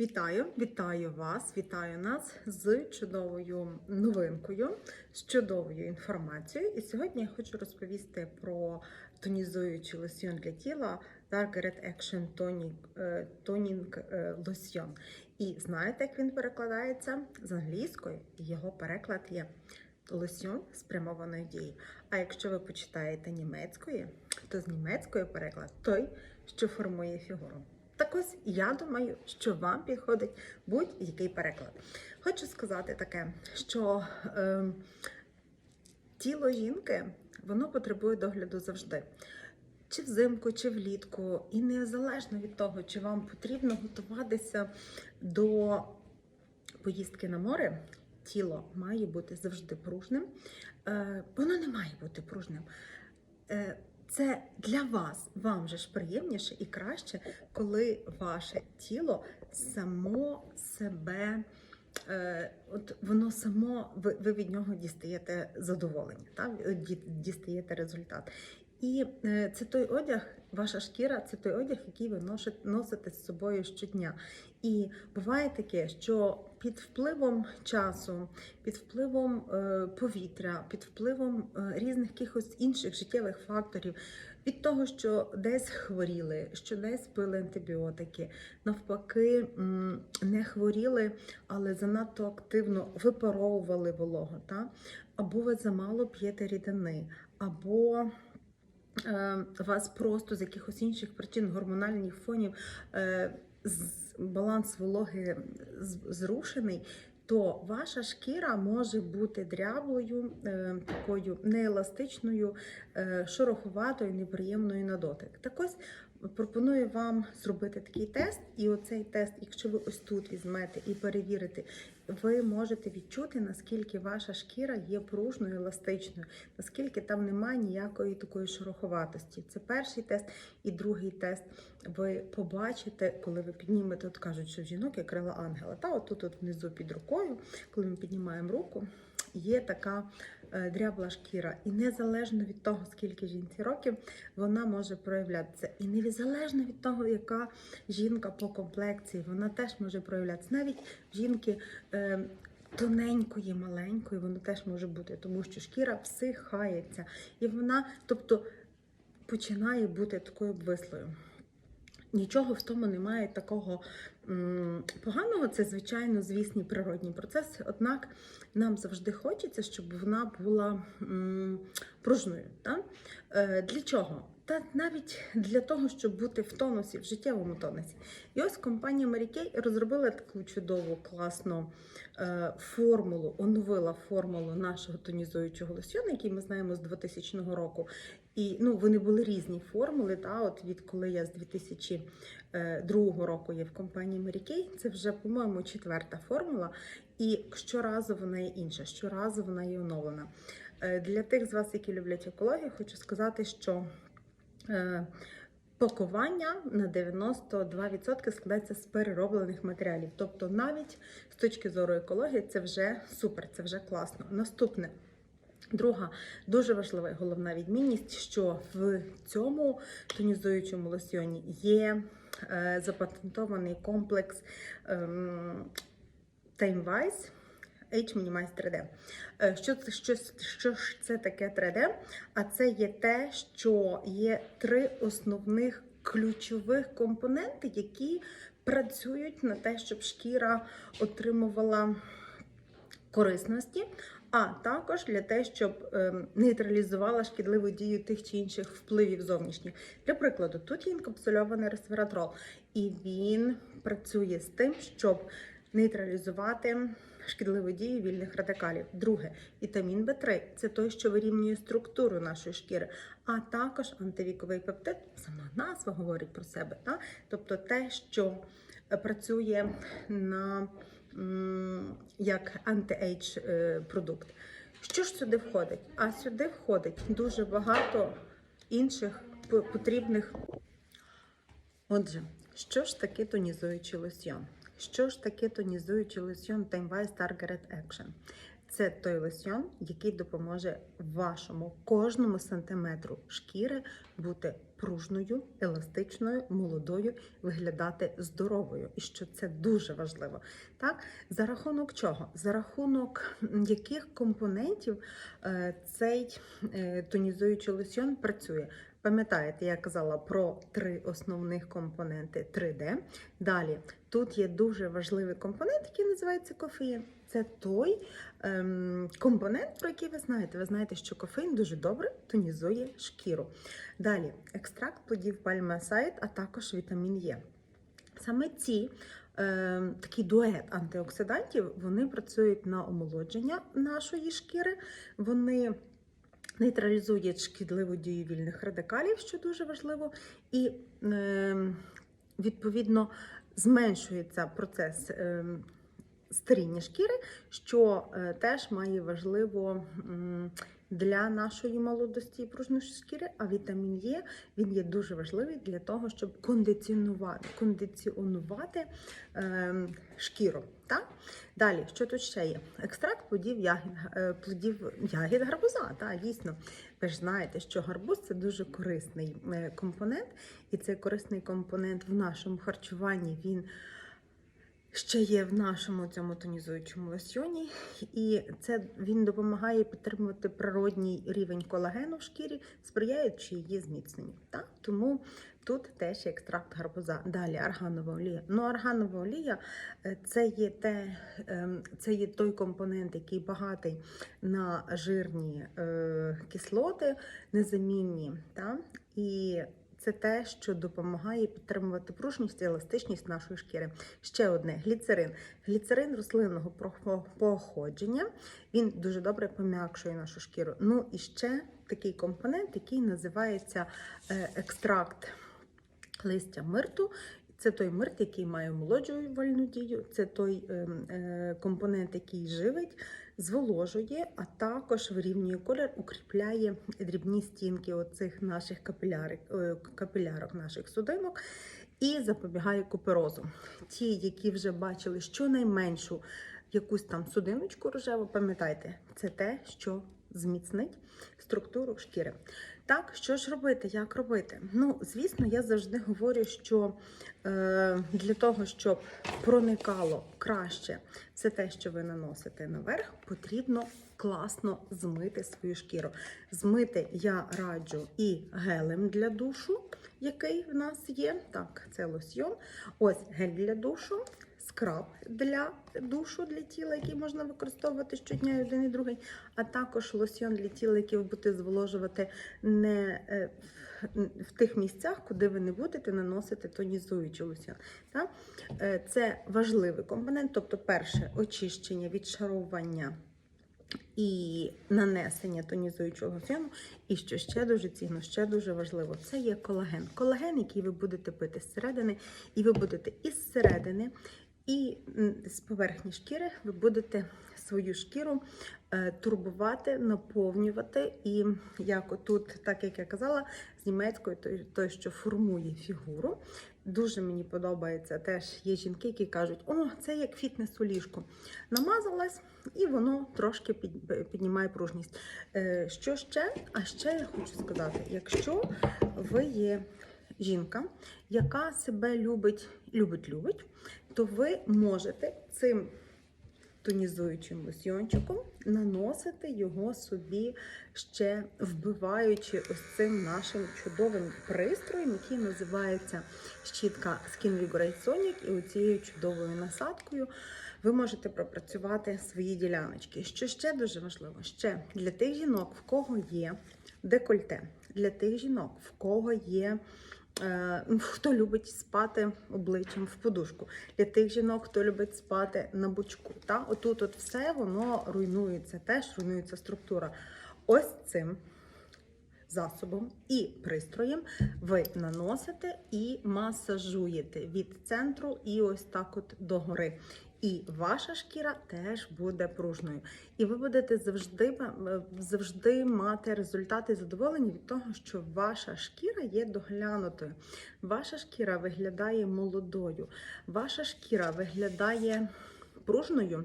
Вітаю, вітаю вас, вітаю нас з чудовою новинкою, з чудовою інформацією. І сьогодні я хочу розповісти про тонізуючий лосьйон для тіла Target Action Tonic, е, Toning е, Lotion. І знаєте, як він перекладається з англійської? Його переклад є лосьон спрямованої дії. А якщо ви почитаєте німецької, то з німецької переклад той, що формує фігуру. Так ось я думаю, що вам підходить будь-який переклад. Хочу сказати таке, що е, тіло жінки воно потребує догляду завжди. Чи взимку, чи влітку, і незалежно від того, чи вам потрібно готуватися до поїздки на море, тіло має бути завжди пружним. Е, воно не має бути пружним. Е, це для вас, вам же ж приємніше і краще, коли ваше тіло само себе, е, от воно само, ви, ви від нього дістаєте задоволення, так? Дістаєте результат. І е, це той одяг, ваша шкіра, це той одяг, який ви носите з собою щодня. І буває таке, що під впливом часу, під впливом е, повітря, під впливом е, різних якихось інших життєвих факторів, від того, що десь хворіли, що десь пили антибіотики, навпаки, не хворіли, але занадто активно випаровували вологу, та? або ви замало п'єте рідини, або вас просто з якихось інших причин гормональних фонів е, баланс вологи зрушений, то ваша шкіра може бути дряблою, е, такою нееластичною, е, шороховатою, неприємною на дотик. Так ось пропоную вам зробити такий тест, і оцей тест, якщо ви ось тут візьмете і перевірите, ви можете відчути, наскільки ваша шкіра є пружною, еластичною, наскільки там немає ніякої такої шероховатості. Це перший тест. І другий тест ви побачите, коли ви піднімете, от кажуть, що в жінок є крила ангела. Та отут от внизу під рукою, коли ми піднімаємо руку, є така е, дрябла шкіра. І незалежно від того, скільки жінці років, вона може проявлятися. І незалежно від того, яка жінка по комплекції, вона теж може проявлятися. Навіть жінки. е, Тоненької, маленької, воно теж може бути, тому що шкіра всихається. І вона, тобто, починає бути такою обвислою. Нічого в тому немає такого поганого, це, звичайно, звісні природні процеси. Однак нам завжди хочеться, щоб вона була пружною. Е, для чого? Та навіть для того, щоб бути в тонусі, в життєвому тонусі. І ось компанія Kay розробила таку чудову, класну е, формулу, оновила формулу нашого тонізуючого лосьйону, який ми знаємо з 2000 року. І ну, вони були різні формули. Та, от відколи я з 2002 року є в компанії Mary це вже, по-моєму, четверта формула. І щоразу вона є інша, щоразу вона є оновлена. Е, Для тих з вас, які люблять екологію, хочу сказати, що е, пакування на 92% складається з перероблених матеріалів. Тобто, навіть з точки зору екології, це вже супер, це вже класно. Наступне. Друга дуже важлива і головна відмінність, що в цьому тонізуючому лосьйоні є е, запатентований комплекс ем, TimeWise H Minimize 3D. Е, Що, що, що ж це таке 3D? А це є те, що є три основних ключових компоненти, які працюють на те, щоб шкіра отримувала корисності, а також для те, щоб ем, нейтралізувала шкідливу дію тих чи інших впливів зовнішніх. Для прикладу, тут є інкапсульований ресвератрол, і він працює з тим, щоб нейтралізувати шкідливу дію вільних радикалів. Друге, вітамін В3 це той, що вирівнює структуру нашої шкіри, а також антивіковий пептид, сама назва говорить про себе, та? тобто те, що е, працює на як анти-ейдж е, продукт. Що ж сюди входить? А сюди входить дуже багато інших потрібних. Отже, що ж таке тонізуючий лосьйон? Що ж таке тонізуючий лосьйон Time Wise Target Action? Це той лосьйон, який допоможе вашому кожному сантиметру шкіри бути пружною, еластичною, молодою, виглядати здоровою. І що це дуже важливо. Так, за рахунок чого? За рахунок яких компонентів е, цей е, тонізуючий лосьон працює? Пам'ятаєте, я казала про три основних компоненти 3D. Далі тут є дуже важливий компонент, який називається кофеїн. Це той ем, компонент, про який ви знаєте. Ви знаєте, що кофеїн дуже добре тонізує шкіру. Далі екстракт плодів пальмасайд, а також вітамін Е. Саме ці е, такий дует антиоксидантів вони працюють на омолодження нашої шкіри. Вони нейтралізують шкідливу дію вільних радикалів, що дуже важливо, і е, відповідно зменшується процес е, старіння шкіри, що е, теж має важливо м, для нашої молодості і пружності шкіри. А вітамін Е він є дуже важливий для того, щоб кондиціонувати, кондиціонувати е, шкіру. Так? Далі, що тут ще є? Екстракт плодів ягід, е, плодів ягід гарбуза. Так, дійсно. Ви ж знаєте, що гарбуз це дуже корисний е, компонент, і цей корисний компонент в нашому харчуванні він ще є в нашому цьому тонізуючому лосьйоні, і це він допомагає підтримувати природній рівень колагену в шкірі, сприяючи її зміцненню. Так? Тому тут теж екстракт гарбуза. Далі арганова олія. Ну, арганова олія е, це є те, ем, це є той компонент, який багатий на жирні е, кислоти, незамінні. Так? І це те, що допомагає підтримувати пружність і еластичність нашої шкіри. Ще одне гліцерин. Гліцерин рослинного походження. Він дуже добре пом'якшує нашу шкіру. Ну і ще такий компонент, який називається е, екстракт листя мирту. Це той мирт, який має омолоджувальну дію, це той ем, е, компонент, який живить, зволожує, а також вирівнює колір, укріпляє дрібні стінки оцих наших капілярик, е, капілярок, наших судинок і запобігає куперозу. Ті, які вже бачили щонайменшу якусь там судиночку рожеву, пам'ятайте, це те, що зміцнить структуру шкіри. Так, що ж робити, як робити? Ну, звісно, я завжди говорю, що е, для того, щоб проникало краще все те, що ви наносите наверх, потрібно класно змити свою шкіру. Змити я раджу і гелем для душу, який в нас є. Так, це лосьйон. Ось гель для душу. Скраб для душу, для тіла, який можна використовувати щодня один і другий, а також лосьйон для тіла, який ви будете зволожувати не е, в- тих місцях, куди ви не будете наносити тонізуючий лосьйон. Так? Е, Це важливий компонент, тобто, перше очищення, відшарування і нанесення тонізуючого лосьйону. І що ще дуже цінно, ще дуже важливо, це є колаген. Колаген, який ви будете пити зсередини, і ви будете із середини, і з поверхні шкіри ви будете свою шкіру е, турбувати, наповнювати. І як отут, так як я казала, з німецькою той, що формує фігуру. Дуже мені подобається теж є жінки, які кажуть, о, це як фітнес у ліжку. Намазалась, і воно трошки під- піднімає пружність. Е, Що ще? А ще я хочу сказати: якщо ви є жінка, яка себе любить, любить, любить, то ви можете цим тонізуючим лосьйончиком наносити його собі ще вбиваючи ось цим нашим чудовим пристроєм, який називається щітка Skin Vigorate Sonic, і оцією чудовою насадкою ви можете пропрацювати свої діляночки. Що ще дуже важливо? Ще для тих жінок, в кого є декольте, для тих жінок, в кого є. Е, Хто любить спати обличчям в подушку, для тих жінок, хто любить спати на бочку. Та? Отут от все воно руйнується, теж руйнується структура. Ось цим засобом і пристроєм ви наносите і масажуєте від центру і ось так от догори. І ваша шкіра теж буде пружною. І ви будете завжди, завжди мати результати задоволені від того, що ваша шкіра є доглянутою. Ваша шкіра виглядає молодою, ваша шкіра виглядає пружною.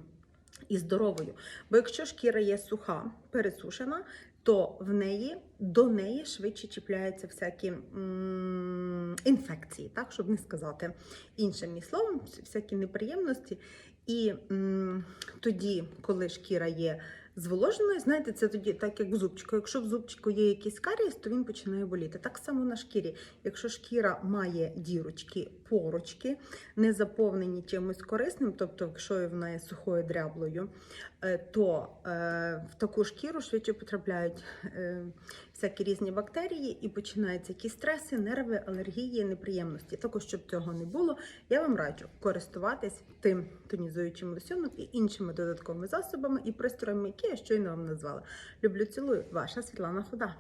і здоровою. Бо якщо шкіра є суха, пересушена, то в неї до неї швидше чіпляються всякі м, інфекції, так, щоб не сказати іншим словом, всякі неприємності. І м, тоді, коли шкіра є зволоженою, знаєте, це тоді так, як в зубчику. Якщо в зубчику є якийсь карієс, то він починає боліти. Так само на шкірі. Якщо шкіра має дірочки, порочки, не заповнені чимось корисним, тобто, якщо вона є сухою дряблою, е, то е, в таку шкіру швидше потрапляють е, всякі різні бактерії і починаються якісь стреси, нерви, алергії, неприємності. Також, щоб цього не було, я вам раджу користуватись тим тонізуючим лосьоном і іншими додатковими засобами і пристроями, які я щойно вам назвала. Люблю, цілую, ваша Світлана Хода.